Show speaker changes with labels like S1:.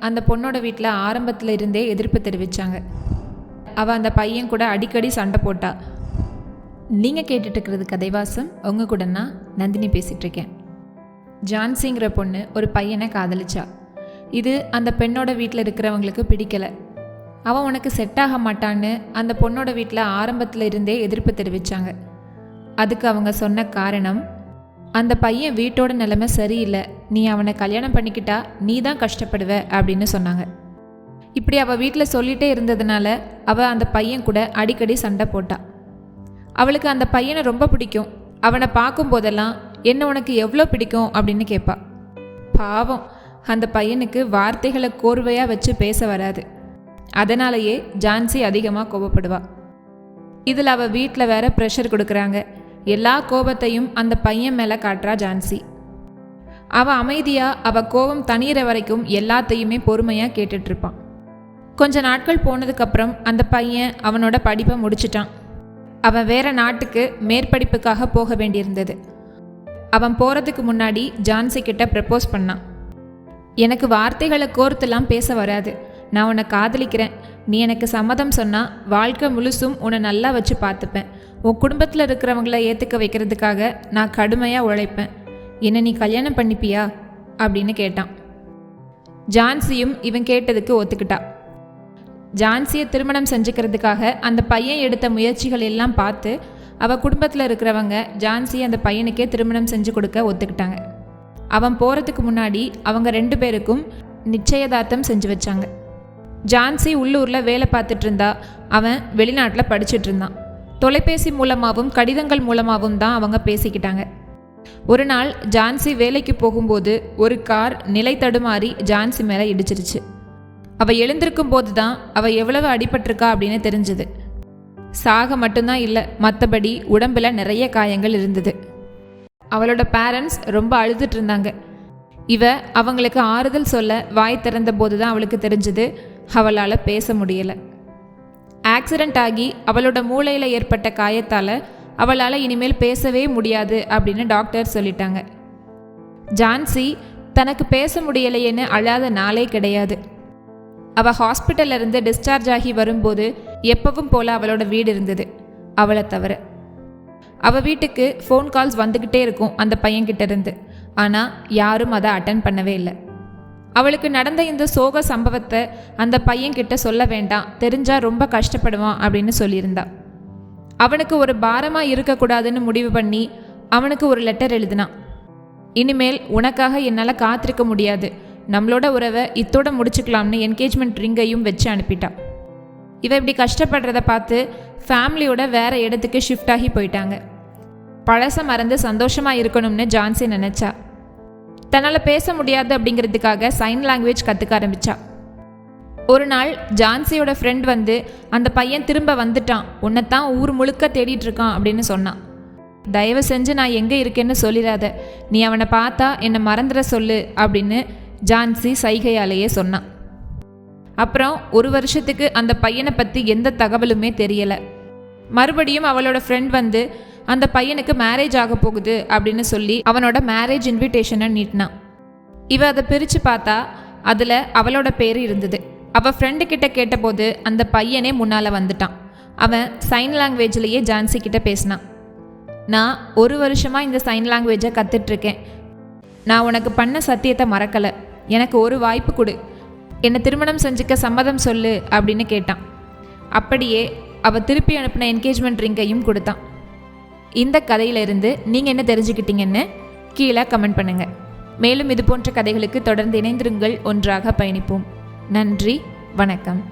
S1: அந்த பொண்ணோட வீட்டில் ஆரம்பத்தில் இருந்தே எதிர்ப்பு தெரிவித்தாங்க அவள் அந்த பையன் கூட அடிக்கடி சண்டை போட்டா. நீங்கள் கேட்டுட்டு இருக்கிறது கதைவாசம். உங்கள் கூட நான் நந்தினி பேசிகிட்ருக்கேன் ஜான்சிங்கிற பொண்ணு ஒரு பையனை காதலிச்சா. இது அந்த பெண்ணோட வீட்டில் இருக்கிறவங்களுக்கு பிடிக்கலை. அவன் உனக்கு செட் ஆக மாட்டான்னு அந்த பொண்ணோட வீட்டில் ஆரம்பத்தில் இருந்தே எதிர்ப்பு தெரிவித்தாங்க அதுக்கு அவங்க சொன்ன காரணம் அந்த பையன் வீட்டோட நிலைமை சரியில்லை. நீ அவனை கல்யாணம் பண்ணிக்கிட்டா நீ தான் கஷ்டப்படுவ அப்படின்னு சொன்னாங்க. இப்படி அவள் வீட்டில் சொல்லிட்டே இருந்ததுனால அவள் அந்த பையன் கூட அடிக்கடி சண்டை போட்டா. அவளுக்கு அந்த பையனை ரொம்ப பிடிக்கும். அவனை பார்க்கும்போதெல்லாம் என்ன உனக்கு எவ்வளோ பிடிக்கும்? அப்படின்னு கேட்பா பாவம் அந்த பையனுக்கு வார்த்தைகளை கோர்வையாக வச்சு பேச வராது. அதனாலேயே ஜான்சி அதிகமாக கோபப்படுவா இதில் அவள் வீட்டில் வேற ப்ரெஷர் கொடுக்குறாங்க. எல்லா கோபத்தையும் அந்த பையன் மேலே காட்டுறா ஜான்சி. அவள் அமைதியாக அவள் கோபம் தணியிற வரைக்கும் எல்லாத்தையுமே பொறுமையாக கேட்டுட்ருப்பான். கொஞ்ச நாட்கள் போனதுக்கப்புறம் அந்த பையன் அவனோட படிப்பை முடிச்சிட்டான். அவன் வேற நாட்டுக்கு மேற்படிப்புக்காக போக வேண்டியிருந்தது. அவன் போகிறதுக்கு முன்னாடி ஜான்சி கிட்ட ப்ரப்போஸ் பண்ணான். எனக்கு வார்த்தைகளை கோர்த்துலாம் பேச வராது. நான் உன்னை காதலிக்கிறேன். நீ எனக்கு சம்மதம் சொன்னால் வாழ்க்கை முழுசும் உன்னை நல்லா வச்சு பார்த்துப்பேன். உன் குடும்பத்தில் இருக்கிறவங்கள ஏற்றுக்க வைக்கிறதுக்காக நான் கடுமையாக உழைப்பேன். என்னை நீ கல்யாணம் பண்ணிப்பியா? அப்படின்னு கேட்டான். ஜான்சியும் இவன் கேட்டதுக்கு ஒத்துக்கிட்டா. ஜான்சியை திருமணம் செஞ்சுக்கிறதுக்காக அந்த பையன் எடுத்த முயற்சிகள் எல்லாம் பார்த்து அவள் குடும்பத்தில் இருக்கிறவங்க ஜான்சியை அந்த பையனுக்கே திருமணம் செஞ்சு கொடுக்க ஒத்துக்கிட்டாங்க. அவன் போகிறதுக்கு முன்னாடி அவங்க ரெண்டு பேருக்கும் நிச்சயதார்த்தம் செஞ்சு வச்சாங்க. ஜான்சி உள்ளூரில் வேலை பார்த்துட்டு இருந்தா அவன் வெளிநாட்டில் படிச்சுட்டு இருந்தான் தொலைபேசி மூலமாகவும் கடிதங்கள் மூலமாகவும் தான் அவங்க பேசிக்கிட்டாங்க. ஒரு நாள் ஜான்சி வேலைக்கு போகும்போது ஒரு கார் நிலை தடுமாறி ஜான்சி மேலே இடிச்சிருச்சு. அவள் எழுந்திருக்கும் போது தான் அவள் எவ்வளவு அடிபட்டிருக்கா அப்படின்னு தெரிஞ்சது. சாக மட்டும்தான் இல்லை மற்றபடி உடம்பில் நிறைய காயங்கள் இருந்தது. அவளோட பேரண்ட்ஸ் ரொம்ப அழுதுட்டு இருந்தாங்க இவ அவங்களுக்கு ஆறுதல் சொல்ல வாய் திறந்த போது தான் அவளுக்கு தெரிஞ்சது அவளால் பேச முடியலை. ஆக்சிடெண்ட் ஆகி அவளோட மூளையில் ஏற்பட்ட காயத்தால் அவளால் இனிமேல் பேசவே முடியாது அப்படின்னு டாக்டர் சொல்லிட்டாங்க. ஜான்சி தனக்கு பேச முடியலையேன்னு அழாத நாளே கிடையாது. அவள் ஹாஸ்பிட்டல்ல இருந்து டிஸ்சார்ஜ் ஆகி வரும்போது எப்பவும் போல அவளோட வீடு இருந்தது. அவளை தவிர. அவள் வீட்டுக்கு ஃபோன் கால்ஸ் வந்துக்கிட்டே இருக்கும் அந்த பையன்கிட்ட இருந்து. ஆனால் யாரும் அதை அட்டன் பண்ணவே இல்லை. அவளுக்கு நடந்த இந்த சோக சம்பவத்தை அந்த பையன்கிட்ட சொல்ல வேண்டாம். தெரிஞ்சா ரொம்ப கஷ்டப்படுவான் அப்படின்னு சொல்லியிருந்தா. அவனுக்கு ஒரு பாரமாக இருக்கக்கூடாதுன்னு முடிவு பண்ணி அவனுக்கு ஒரு லெட்டர் எழுதினான். இனிமேல் உனக்காக என்னால் காத்திருக்க முடியாது. நம்மளோட உறவை இத்தோட முடிச்சுக்கலாம்னு என்கேஜ்மெண்ட் ரிங்கையும் வச்சு அனுப்பிட்டான் இவன் இப்படி கஷ்டப்படுறத பார்த்து ஃபேமிலியோட வேற இடத்துக்கு ஷிஃப்ட் ஆகி போயிட்டாங்க. பழச மறந்து சந்தோஷமாக இருக்கணும்னு ஜான்சி நினச்சா. தன்னால் பேச முடியாது அப்படிங்கிறதுக்காக சைன் லாங்குவேஜ் கற்றுக்க ஆரம்பித்தா ஒரு நாள் ஜான்சியோட ஃப்ரெண்ட் வந்து அந்த பையன் திரும்ப வந்துட்டான். உன்னைத்தான் ஊர் முழுக்க தேடிட்டு இருக்கான் அப்படின்னு சொன்னான். தயவு செஞ்சு நான் எங்கே இருக்கேன்னு சொல்லிடாத. நீ அவனை பார்த்தா என்னை மறந்துட சொல்லு அப்படின்னு ஜான்சி சைகையாலேயே சொன்னான். அப்புறம் ஒரு வருஷத்துக்கு அந்த பையனை பற்றி எந்த தகவலுமே தெரியலை. மறுபடியும் அவளோட ஃப்ரெண்ட் வந்து அந்த பையனுக்கு மேரேஜ் ஆக போகுது அப்படின்னு சொல்லி அவனோட மேரேஜ் இன்விடேஷனை நீட்டினான் இவ அதை பிரித்து பார்த்தா அதில் அவளோட பேர் இருந்தது. அவள் ஃப்ரெண்டு கிட்ட கேட்டபோது அந்த பையனே முன்னால் வந்துட்டான். அவன் சைன் லாங்குவேஜ்லேயே ஜான்சி கிட்ட பேசினான் நான் ஒரு வருஷமாக இந்த சைன் லாங்குவேஜை கற்றுட்ருக்கேன் நான் உனக்கு பண்ண சத்தியத்தை மறக்கலை. எனக்கு ஒரு வாய்ப்பு கொடு. என்னை திருமணம் செஞ்சுக்க சம்மதம் சொல்லு அப்படின்னு கேட்டான். அப்படியே அவள் திருப்பி அனுப்பின என்கேஜ்மெண்ட் ரிங்கையும் கொடுத்தான். இந்த கதையிலிருந்து நீங்கள் என்ன தெரிஞ்சுக்கிட்டீங்கன்னு கீழே கமெண்ட் பண்ணுங்கள் மேலும் இது போன்ற கதைகளுக்கு தொடர்ந்து இணைந்திருங்கள். ஒன்றாக பயணிப்போம். நன்றி. வணக்கம்.